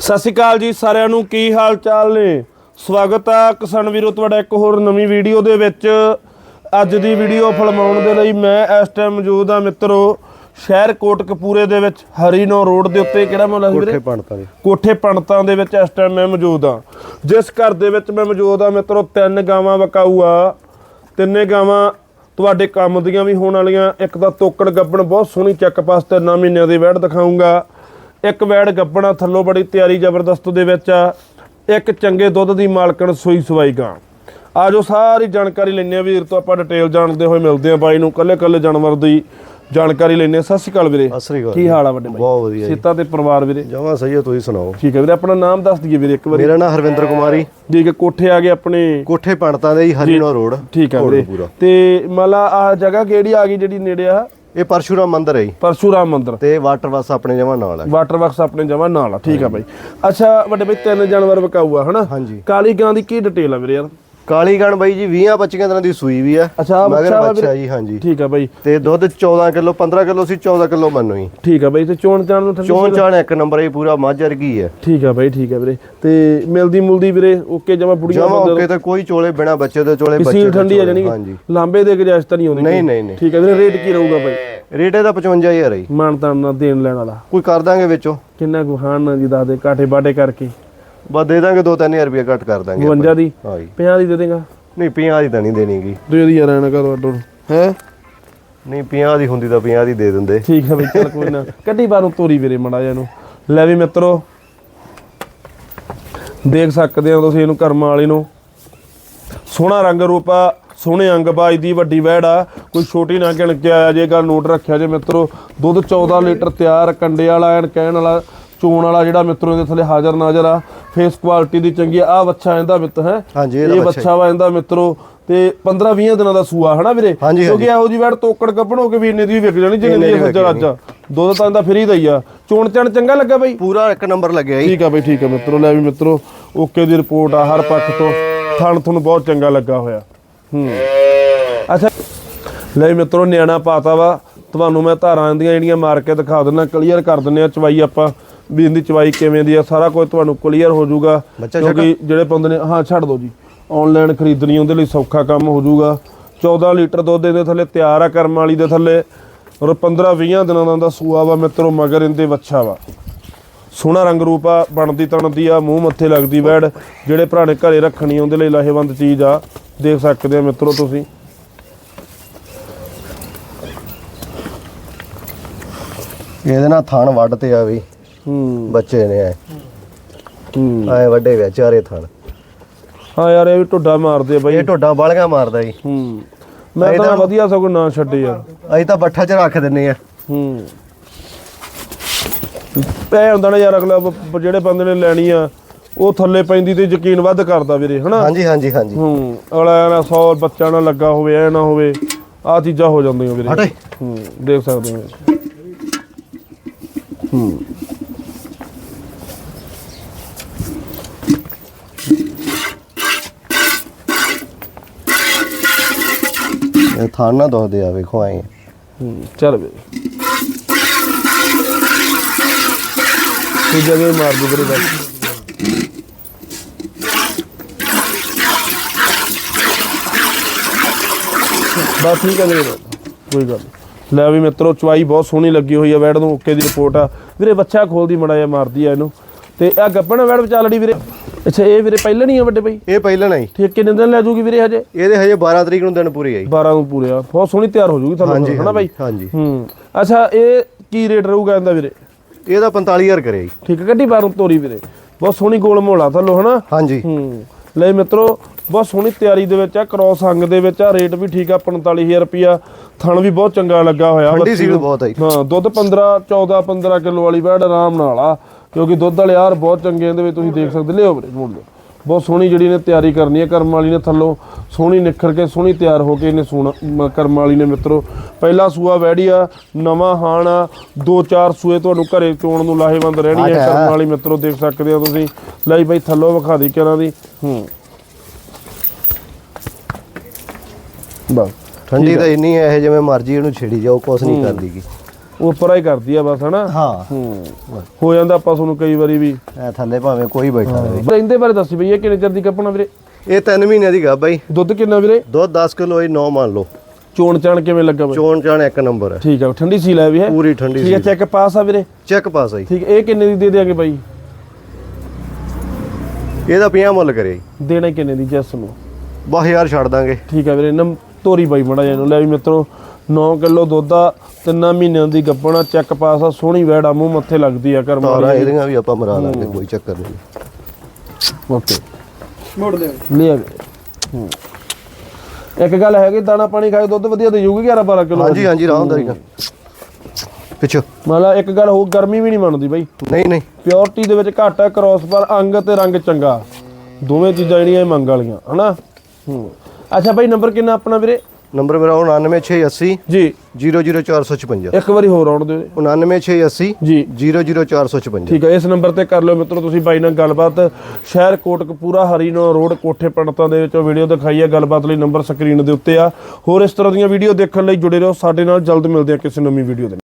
ਸਤਿ ਸ਼੍ਰੀ ਅਕਾਲ ਜੀ ਸਾਰਿਆਂ ਨੂੰ ਕੀ ਹਾਲ ਚਾਲ ਨੇ? ਸਵਾਗਤ ਹੈ ਕਿਸਾਨ ਵੀਰੋ ਤੁਹਾਡਾ ਇੱਕ ਹੋਰ ਨਵੀਂ ਵੀਡੀਓ ਦੇ ਵਿੱਚ। ਅੱਜ ਦੀ ਵੀਡੀਓ ਫਿਲਮਾਉਣ ਦੇ ਲਈ ਮੈਂ ਇਸ ਟਾਈਮ ਮੌਜੂਦ ਹਾਂ ਮਿੱਤਰੋ ਸ਼ਹਿਰ ਕੋਟਕਪੂਰੇ ਦੇ ਵਿੱਚ ਹਰੀਨੋ ਰੋਡ ਦੇ ਉੱਤੇ ਕਿਹੜਾ ਮੁਹੱਲਾ ਸੀ ਵੀਰੇ? ਕੋਠੇ ਪੰਡਤਾਂ ਦੇ। ਕੋਠੇ ਪੰਡਤਾਂ ਦੇ ਵਿੱਚ ਇਸ ਟਾਈਮ ਮੈਂ ਮੌਜੂਦ ਹਾਂ ਜਿਸ ਘਰ ਦੇ ਵਿੱਚ ਮੈਂ ਮੌਜੂਦ ਹਾਂ ਮਿੱਤਰੋ ਤਿੰਨ ਗਾਵਾਂ ਵਕਾਊ ਆ ਤਿੰਨੇ ਗਾਵਾਂ ਤੁਹਾਡੇ ਕੰਮ ਦੀਆਂ ਵੀ ਹੋਣ ਵਾਲੀਆਂ। ਇੱਕ ਤਾਂ ਤੋਕੜ ਗੱਬਣ ਬਹੁਤ ਸੋਹਣੀ ਚੱਕ ਪਾਸ ਤੇ 9 ਮਹੀਨਿਆਂ ਦੀ ਵੈੜ ਦਿਖਾਉਂਗਾ ਇੱਕ ਵੈੜ ਗੱਬਣਾ ਥੱਲੋਂ ਬੜੀ ਤਿਆਰੀ ਜ਼ਬਰਦਸਤ ਦੇ ਵਿੱਚ ਆ। ਇੱਕ ਚੰਗੇ ਦੁੱਧ ਦੀ ਮਾਲਕਣ ਸੂਈ ਸਵਾਈ ਗਾਂ। ਆਜੋ ਸਾਰੀ ਜਾਣਕਾਰੀ ਲੈਣੇ ਆ ਵੀਰ ਤੋਂ ਆਪਾਂ ਡਿਟੇਲ ਜਾਣਦੇ ਹੋਏ ਮਿਲਦੇ ਆ ਬਾਈ ਨੂੰ। ਕੱਲੇ ਕੱਲੇ ਜਾਨਵਰ ਦੀ ਜਾਣਕਾਰੀ ਲੈਣੇ ਸਤਿ ਸ਼੍ਰੀ ਅਕਾਲ ਵੀਰੇ। ਸਤਿ ਸ੍ਰੀ ਅਕਾਲ ਕੀ ਹਾਲ ਆ ਵੱਡੇ ਬਾਈ? ਬਹੁਤ ਵਧੀਆ ਸੀਤਾ ਤੇ ਪਰਿਵਾਰ ਵੀਰੇ? ਜਮਾ ਸਹੀ ਹੈ ਤੁਸੀਂ ਸੁਣਾਓ? ਠੀਕ ਹੈ ਵੀਰੇ ਆਪਣਾ ਨਾਮ ਦੱਸ ਦਈਏ ਵੀਰੇ ਇੱਕ ਵਾਰੀ। ਮੇਰਾ ਨਾਮ ਹਰਵਿੰਦਰ ਕੁਮਾਰੀ। ਠੀਕ ਹੈ ਕੋਠੇ ਆ ਗਏ ਆਪਣੇ। ਕੋਠੇ ਪੰਡਤਾਂ ਦੇ ਹਰੀਨੋ ਰੋਡ। ਠੀਕ ਹੈ ਵੀਰੇ। ਤੇ ਮਲਾ ਆ ਜਗ੍ਹਾ ਕਿਹੜੀ ਆ ਗਈ ਜਿਹੜੀ ਨੇੜੇ ਆ? ਇਹ ਪਰਸ਼ੂਰਾਮ ਮੰਦਿਰ ਹੈ ਜੀ। ਪਰਸ਼ੂਰਾਮ ਮੰਦਿਰ। ਤੇ ਵਾਟਰ ਬੱਸ ਆਪਣੇ ਜਮਾ ਨਾਲ ਹੈ। ਵਾਟਰ ਬਾਕਸ ਆਪਣੇ ਜਮਾ ਨਾਲ ਆ ਠੀਕ ਆ ਬਾਈ। ਅੱਛਾ ਵੱਡੇ ਬਾਈ ਤਿੰਨ ਜਾਨਵਰ ਵਿਕਾਊ ਆ ਹਨਾ? ਹਾਂਜੀ। ਕਾਲੀ ਗਾਂ ਦੀ ਕੀ ਡਿਟੇਲ ਆ ਵੀਰੇ ਯਾਰ? ਕਾਲੀ ਗਣ ਬਾਈ ਜੀ 20 25 ਦਿਨਾਂ ਦੀ ਸੂਈ ਵੀ ਹੈ ਅੱਛਾ, ਬੱਚਾ ਵਾ ਬੱਚਾ ਵੀਰੇ? ਜੀ ਹਾਂਜੀ। ਠੀਕ ਆ ਬਾਈ। ਤੇ ਦੁੱਧ 14 ਕਿਲੋ 15 ਕਿਲੋ ਸੀ 14 ਕਿਲੋ ਮੰਨੋ ਜੀ ਠੀਕ ਆ ਬਾਈ ਤੇ ਚੋਣ ਚਾਣ ਨੂੰ ਥੱਲੇ ਚੋਣ ਚਾਣ ਇੱਕ ਨੰਬਰ ਇਹ ਪੂਰਾ ਮੱਝ ਵਰਗੀ ਹੈ ਠੀਕ ਆ ਬਾਈ ਠੀਕ ਆ ਵੀਰੇ। ਤੇ ਮਿਲਦੀ ਮੁਲਦੀ ਵੀਰੇ ਓਕੇ ਜਮਾ ਬੁੜੀਆਂ ਜਮਾ ਓਕੇ ਤੇ ਕੋਈ ਚੋਲੇ ਬਿਨਾ ਬੱਚੇ ਦੇ ਚੋਲੇ ਬੱਚੇ ਦੇ ਠੰਡੀ ਆ ਚੋਲੇ। ਜਾਨੀ ਹਾਂਜੀ। ਲਾਂਬੇ ਦੇ ਗੁਜਾਇਸ਼ ਤਾਂ ਨਹੀਂ ਆਉਂਦੀ ਨਹੀਂ ਨਹੀਂ ਨਹੀਂ। ਠੀਕ ਆ ਵੀਰੇ ਰੇਟ ਕੀ ਰਹੂਗਾ ਬਾਈ? ਰੇਟ ਇਹਦਾ 55000 ਹੈ ਜੀ। ਮਾਨਤਾਨ ਨਾਲ ਦੇਣ ਲੈਣ ਵਾਲਾ। ਕੋਈ ਕਰ ਦਾਂਗੇ ਵਿੱਚੋਂ। ਕਿੰਨਾ ਕੁ ਜੀ ਦੱਸ ਦੇ ਕਾਠੇ ਬਾਟੇ ਕਰਕੇ। ਬਸ ਦੇ ਦਾਂਗੇ 2-3000 ਰੁਪਏ ਘੱਟ ਕਰ ਦਾਂਗੇ 52 ਦੀ? ਹਾਂ ਜੀ 50 ਦੀ ਦੇ ਦੇਗਾ? ਨਹੀਂ 50 ਦੀ ਤਾਂ ਨਹੀਂ ਦੇਣੀਗੀ। ਦੇ ਦੀ ਯਾਰ ਐਨਕਾ ਤੁਹਾਡੋਂ ਹੈ? ਨਹੀਂ 50 ਦੀ ਹੁੰਦੀ ਤਾਂ 50 ਦੀ ਦੇ ਦਿੰਦੇ। ਠੀਕ ਹੈ ਬਈ ਚਲ ਕੋਈ ਨਾ। ਕੱਢੀ ਬਾਹਰੋਂ ਤੋਰੀ ਵੀਰੇ ਮੜਾ ਜਾ ਨੂੰ ਲੈ ਵੀ ਮਿੱਤਰੋ ਦੇਖ ਸਕਦੇ ਹੋ ਤੁਸੀਂ ਇਹਨੂੰ ਕਰਮ ਵਾਲੀ ਨੂੰ। ਸੋਹਣਾ ਰੰਗ ਰੂਪ ਆ ਸੋਹਣੇ ਅੰਗ ਬਾਜ ਦੀ ਵੱਡੀ ਵੈੜ ਆ। ਕੋਈ ਛੋਟੀ ਨਾ ਗਿਣ ਕੇ ਆਇਆ ਜੇ ਗੱਲ ਨੋਟ ਰੱਖਿਆ ਜੇ ਮਿੱਤਰੋ। ਦੁੱਧ 14 ਲੀਟਰ ਤਿਆਰ ਕੰਡੇ ਵਾਲਾ ਐਨ ਕਹਿਣ ਵਾਲਾ। ਚੋਣ ਵਾਲਾ ਜਿਹੜਾ ਮਿੱਤਰੋ ਇਹਦੇ ਥੱਲੇ ਹਾਜ਼ਰ ਨਾਜ਼ਰ ਆ। ਫੇਸ ਕੁਆਲਿਟੀ ਦੀ ਚੰਗੀ ਆ। ਬੱਚਾ ਇਹਦਾ ਮਿੱਤ ਹੈ। ਹਾਂਜੀ ਇਹ ਬੱਚਾ ਵਾ ਇਹਦਾ ਮਿੱਤਰੋ। ਤੇ 15 20 ਦਿਨਾਂ ਦਾ ਸੂਆ ਹਨਾ ਵੀਰੇ? ਕਿਉਂਕਿ ਇਹੋ ਜੀ ਵੈੜ ਤੋਕੜ ਕੱਪਣ ਹੋ ਕੇ ਵੀ ਇੰਨੇ ਦੀ ਵਿਕ ਜਾਣੀ ਜਿੰਨੇ ਦੀ ਦੀ ਸੱਜਾ ਅੱਜ ਦੁੱਧ ਤਾਂ ਇਹਦਾ ਫਰੀ ਦਾ ਹੀ ਆ। ਚੋਣ ਚਣ ਚੰਗਾ ਲੱਗਾ ਬਾਈ? ਪੂਰਾ ਇੱਕ ਨੰਬਰ ਲੱਗਿਆ ਜੀ। ਠੀਕ ਆ ਬਈ ਠੀਕ ਆ ਮਿੱਤਰੋ। ਲੈ ਵੀ ਮਿੱਤਰੋ ਓਕੇ ਦੀ ਰਿਪੋਰਟ ਆ। ਹਰ ਪੱਖ ਤੋਂ ਥਣ ਤੁਹਾਨੂੰ ਬਹੁਤ ਚੰਗਾ ਲੱਗਾ ਹੋਇਆ। ਹੂੰ। ਅੱਛਾ। ਲੈ ਮਿੱਤਰੋ ਨਿਆਣਾ ਪਾਤਾ ਵਾ। ਤੁਹਾਨੂੰ ਮੈਂ ਧਾਰਾਂ ਦੀਆਂ ਜਿਹੜੀਆਂ ਮਾਰ ਕੇ ਦਿਖਾ ਦਿੰਦਾ ਕਲੀਅਰ ਕਰ ਦਿੰਨੇ ਆ। ਚਵਾਈ ਆਪਾਂ। ਵੀ ਇਹਦੀ ਚਵਾਈ ਕਿਵੇਂ ਦੀ ਆ ਸਾਰਾ ਕੁਝ ਤੁਹਾਨੂੰ ਕਲੀਅਰ ਹੋ ਜਾਊਗਾ। ਕਿਉਂਕਿ ਜਿਹੜੇ ਬੰਦੇ ਨੇ ਹਾਂ ਛੱਡ ਦਿਓ ਜੀ। ਆਨਲਾਈਨ ਖਰੀਦਣੀ ਉਹਦੇ ਲਈ ਸੌਖਾ ਕੰਮ ਹੋ ਜਾਊਗਾ। 14 ਲੀਟਰ ਦੁੱਧ ਇਹਦੇ ਥੱਲੇ ਤਿਆਰ ਆ ਕਰਮ ਵਾਲੀ ਦੇ ਥੱਲੇ। ਔਰ 15 20 ਦਿਨਾਂ ਦਾ ਸੂਆ ਵਾ ਮਿੱਤਰੋ ਮਗਰ ਇਹਦੇ ਵੱਛਾ ਵਾ। ਸੋਹਣਾ ਰੰਗ ਰੂਪ ਆ ਬਣਦੀ ਤਣਦੀ ਆ ਮੂੰਹ ਮੱਥੇ ਲੱਗਦੀ ਵੈੜ। ਜਿਹੜੇ ਭਰਾਣੇ ਘਰੇ ਰੱਖਣੀ ਉਹਦੇ ਲਈ ਲਾਹੇਵੰਦ ਚੀਜ਼ ਆ। ਦੇਖ ਸਕਦੇ ਆ ਮਿੱਤਰੋ ਤੁਸੀਂ। ਇਹਦੇ ਨਾਲ ਥਣ ਵੱਢ ਤੇ ਆ ਵੀ। ਹੂੰ। ਬੱਚੇ ਨੇ ਐ ਹੂੰ। ਆਏ ਵੱਡੇ ਵੇ ਚਾਰੇ ਥਣ ਹਾਂ ਯਾਰ ਇਹ ਵੀ ਟੁੱਡਾ ਮਾਰਦੇ ਆ ਬਾਈ। ਇਹ ਢੋਡਾ ਬਾਲਗਾ ਮਾਰਦਾ ਜੀ। ਹੂੰ। ਮੈਂ ਤਾਂ ਵਧੀਆ ਸਗੋਂ ਨਾ ਛੱਡੇ ਯਾਰ। ਅਸੀਂ ਤਾਂ ਬੱਠਾ 'ਚ ਰੱਖ ਦਿੰਨੇ ਆ। ਹੂੰ। ਪੈ ਹੁੰਦਾ ਨਾ ਯਾਰ ਅਗਲਾ ਬ- ਜਿਹੜੇ ਬੰਦੇ ਨੇ ਲੈਣੀ ਆ ਉਹ ਥੱਲੇ ਪੈਂਦੀ ਤੇ ਯਕੀਨ ਵੱਧ ਕਰਦਾ ਵੀਰੇ ਹਨਾ? ਹਾਂਜੀ ਹਾਂਜੀ ਹਾਂਜੀ। ਹੂੰ। ਅਗਲਾ ਨਾ 100 ਬੱਚਾ ਨਾ ਲੱਗਾ ਹੋਵੇ ਐ ਨਾ ਹੋਵੇ ਆ ਚੀਜ਼ਾਂ ਹੋ ਜਾਂਦੀਆਂ ਵੀਰੇ। ਹਟੇ। ਹੂੰ ਦੇਖ ਸਕਦੇ ਹੋ। ਹੂੰ। ਇਹ ਥਣ ਨਾ ਦੋਦੇ ਆ, ਵੇਖੋ ਆਏ ਚੱਲ ਵੀਰੇ। ਤੂੰ ਜਗੇ ਮਾਰ ਦੂ ਵੀਰੇ ਬਸ। ਬਸ ਠੀਕ ਹੈ ਵੀਰੇ। ਕੋਈ ਗੱਲ ਨੀ। ਲੈ ਵੀ ਮਿੱਤਰੋ ਚਵਾਈ ਬਹੁਤ ਸੋਹਣੀ ਲੱਗੀ ਹੋਈ ਆ ਵੈੜ ਨੂੰ, ਓਕੇ ਦੀ ਰਿਪੋਰਟ ਆ। ਵੀਰੇ ਬੱਚਾ ਖੋਲਦੀ, ਮੜਾ ਜਿਹਾ ਮਾਰਦੀ ਆ ਇਹਨੂੰ। ਤੇ ਆ ਗੱਪਣ ਵੈੜ ਵਿਚਾਲੜੀ ਵੀਰੇ। ਅੱਛਾ ਇਹ ਵੀਰੇ ਪਹਿਲਾਂ ਨਹੀਂ ਆ ਵੱਡੇ ਬਈ? ਇਹ ਪਹਿਲਾਂ ਨਹੀਂ। ਠੀਕ ਕਿੰਨੇ ਦਿਨ ਲੈ ਜੂਗੀ ਵੀਰੇ ਹਜੇ? ਇਹਦੇ ਹਜੇ 12 ਤਰੀਕ ਨੂੰ ਦਿਨ ਪੂਰੇ ਆਈ 12 ਨੂੰ ਪੂਰੇ ਆ। ਬਹੁਤ ਸੋਹਣੀ ਤਿਆਰ ਹੋ ਜੂਗੀ ਤੁਹਾਨੂੰ ਹਨਾ ਬਾਈ? ਹਾਂਜੀ ਹੂੰ। ਅੱਛਾ ਇਹ ਕੀ ਰੇਟ ਰਹੂਗਾ ਇਹਦਾ ਵੀਰੇ? ਇਹਦਾ 45000 ਕਰਿਆ ਜੀ। ਠੀਕ ਹੈ ਕੱਢੀ ਬਾਹਰੋਂ ਤੋਰੀ ਵੀਰੇ। ਬਹੁਤ ਸੋਹਣੀ ਗੋਲ ਮੋਲਾ ਥੱਲੋਂ ਹਨਾ? ਹਾਂਜੀ। ਹੂੰ। ਲੈ ਮਿੱਤਰੋ ਬਹੁਤ ਸੋਹਣੀ ਤਿਆਰੀ ਦੇ ਵਿੱਚ ਆ ਕ੍ਰੋਸ ਅੰਗ ਦੇ ਵਿੱਚ ਆ ਰੇਟ ਵੀ ਠੀਕ ਆ 45000 ਰੁਪਿਆ ਥਣ ਵੀ ਬਹੁਤ ਚੰਗਾ ਲੱਗਾ ਹੋਇਆ ਠੰਡੀ ਸੀਲ। ਬਹੁਤ ਆ ਜੀ। ਹਾਂ ਦੁੱਧ 15 14 15 ਕਿਲੋ ਵਾਲੀ ਬੈਡ ਆਰਾਮ ਨਾਲ ਆ। ਕਿਉਂਕਿ ਦੁੱਧ ਵਾਲੇ ਯਾਰ ਬਹੁਤ ਚੰਗੇ ਇਹਦੇ ਵਿੱਚ ਤੁਸੀਂ ਦੇਖ ਸਕਦੇ ਲਿਓ ਵੀਰੇ ਮੋੜ ਲਿਓ ਬਹੁਤ ਸੋਹਣੀ ਜਿਹੜੀ ਨੇ ਤਿਆਰੀ ਕਰਨੀ ਹੈ ਕਰਮ ਵਾਲੀ ਨੇ ਥੱਲੋਂ ਸੋਹਣੀ ਨਿਖਰ ਕੇ ਸੋਹਣੀ ਤਿਆਰ ਹੋ ਕੇ ਇਹਨੇ ਸੋਣਾ ਕਰਮ ਵਾਲੀ ਨੇ ਮਿੱਤਰੋ। ਪਹਿਲਾ ਸੂਆ ਵੈੜੀ ਆ ਨਵਾਂ ਹਾਣ ਆ ਦੋ ਚਾਰ ਸੂਏ ਤੁਹਾਨੂੰ ਘਰੇ ਚੋਣ ਨੂੰ ਲਾਹੇਵੰਦ ਰਹਿਣੀ ਹੈ। ਕਰਮ ਵਾਲੀ ਮਿੱਤਰੋ ਦੇਖ ਸਕਦੇ ਹੋ ਤੁਸੀਂ। ਲਈ ਬਾਈ ਥੱਲੋਂ ਵਿਖਾ ਦੀ ਕਿਹਨਾਂ ਦੀ। ਹੂੰ। ਬਸ ਠੰਡੀ ਤਾਂ ਇੰਨੀ ਹੈ ਇਹ ਜਿਵੇਂ ਮਰਜ਼ੀ ਇਹਨੂੰ ਛੇੜੀ ਜਾਓ ਕੁਛ ਨਹੀਂ ਕਰਦੀਗੀ ਉੱਪਰ ਹੀ ਕਰਦੀ ਆ ਬਸ ਹਨਾ? ਹਾਂ। ਹੂੰ। ਹੋ ਜਾਂਦਾ ਆਪਾਂ ਤੁਹਾਨੂੰ ਕਈ ਵਾਰੀ ਵੀ। ਇਹ ਥੱਲੇ ਭਾਵੇਂ ਕੋਈ ਬੈਠਾ ਰਹੇ। ਇਹਦੇ ਬਾਰੇ ਦੱਸੀ ਬਈ ਇਹ ਕਿੰਨੇ ਚਿਰ ਦੀ ਕੱਪਣਾ ਵੀਰੇ? ਇਹ 3 ਮਹੀਨੇ ਦੀ ਆ ਜੀ ਦੁੱਧ ਕਿੰਨਾ ਵੀਰੇ? ਦੁੱਧ 10 ਕਿਲੋ ਹੀ 9 ਮੰਨ ਲਓ। ਚੋਣ ਚਾਣ ਕਿਵੇਂ ਲੱਗਾ ਬਈ? ਚੋਣ ਚਾਣ ਇੱਕ ਨੰਬਰ ਹੈ ਠੀਕ ਆ ਠੰਡੀ ਸੀਲ ਹੈ ਵੀ ਹੈ? ਪੂਰੀ ਠੰਡੀ ਠੀਕ ਹੈ ਸੀ ਚੈੱਕ ਪਾਸ ਆ ਵੀਰੇ? ਚੈੱਕ ਪਾਸ ਆ ਜੀ। ਠੀਕ ਹੈ, ਇਹ ਕਿੰਨੇ ਦੀ ਦੇ ਦਿਆਂਗੇ ਬਾਈ? ਇਹਦਾ 50 ਮੁੱਲ ਕਰਿਆ ਜੀ। ਦੇਣਾ ਹੀ ਕਿੰਨੇ ਦੀ ਜੈਸ ਨੂੰ? 10000 ਛੱਡ ਦਾਂਗੇ। ਠੀਕ ਹੈ ਵੀਰੇ ਨਮ ਤੋਰੀ ਬਾਈ ਮੜਾ ਜਾਨੂੰ ਲੈ ਵੀ ਮਿੱਤਰੋ 9 ਕਿਲੋ ਦੁੱਧ ਆ ਤਿੰਨਾਂ ਮਹੀਨਿਆਂ ਦੀ ਗੱਪਣਾ ਚੈੱਕ ਪਾਸ ਆ ਸੋਹਣੀ ਵੈੜਾ ਮੂੰਹ ਮੱਥੇ ਲੱਗਦੀ ਆ ਕਰਮ ਤਾਰਾਂ ਇਹਦੀਆਂ ਵੀ ਆਪਾਂ ਮਰਾ ਲਾਂਗੇ ਕੋਈ ਚੱਕਰ ਨਹੀਂ। ਓਕੇ। ਮੋੜ ਦੇ ਲੈ। ਇੱਕ ਗੱਲ ਹੈਗੀ ਦਾਣਾ ਪਾਣੀ ਖਾਏ ਦੁੱਧ ਵਧੀਆ ਦੇ ਜੂਗੀ 11 12 ਕਿਲੋ? ਹਾਂਜੀ ਹਾਂਜੀ ਰਾਮਦਾਰੀ ਨਾਲ ਪਿੱਛੋ। ਮਤਲਬ ਇੱਕ ਗੱਲ ਹੋ ਗਰਮੀ ਵੀ ਨਹੀਂ ਮੰਨਦੀ ਬਾਈ। ਨਹੀਂ ਨਹੀਂ। ਪਿਓਰਟੀ ਦੇ ਵਿੱਚ ਘੱਟ ਕ੍ਰੋਸ ਪਰ ਅੰਗ ਤੇ ਰੰਗ ਚੰਗਾ। ਦੋਵੇਂ ਚੀਜ਼ਾਂ ਜਿਹੜੀਆਂ ਇਹ ਮੰਗ ਵਾਲੀਆਂ ਹਨਾ? ਹੂੰ। ਅੱਛਾ ਬਾਈ ਨੰਬਰ ਕਿੰਨਾ ਆਪਣਾ ਵੀਰੇ? ਨੰਬਰ ਮੇਰਾ 99680 ਜੀ। 00456 ਇੱਕ ਵਾਰੀ ਹੋਰ ਆਉਣ ਦਿਓ। 99680 ਜੀ। 00456 ਠੀਕ ਹੈ ਇਸ ਨੰਬਰ ਤੇ ਕਰ ਲਿਓ ਮਿੱਤਰੋ ਤੁਸੀਂ ਬਾਈ ਨਾਲ ਗੱਲਬਾਤ। ਸ਼ਹਿਰ ਕੋਟਕਪੂਰਾ ਹਰੀਨੋ ਰੋਡ ਕੋਠੇ ਪੰਡਤਾਂ ਦੇ ਵਿੱਚੋਂ ਵੀਡੀਓ ਦਿਖਾਈ ਹੈ। ਗੱਲਬਾਤ ਲਈ ਨੰਬਰ ਸਕਰੀਨ ਦੇ ਉੱਤੇ ਆ। ਹੋਰ ਇਸ ਤਰ੍ਹਾਂ ਦੀਆਂ ਵੀਡੀਓ ਦੇਖਣ ਲਈ ਜੁੜੇ ਰਹੋ। ਸਾਡੇ ਨਾਲ ਜਲਦ ਮਿਲਦੇ ਆ ਕਿਸੇ ਨਵੀਂ ਵੀਡੀਓ ਦੇ।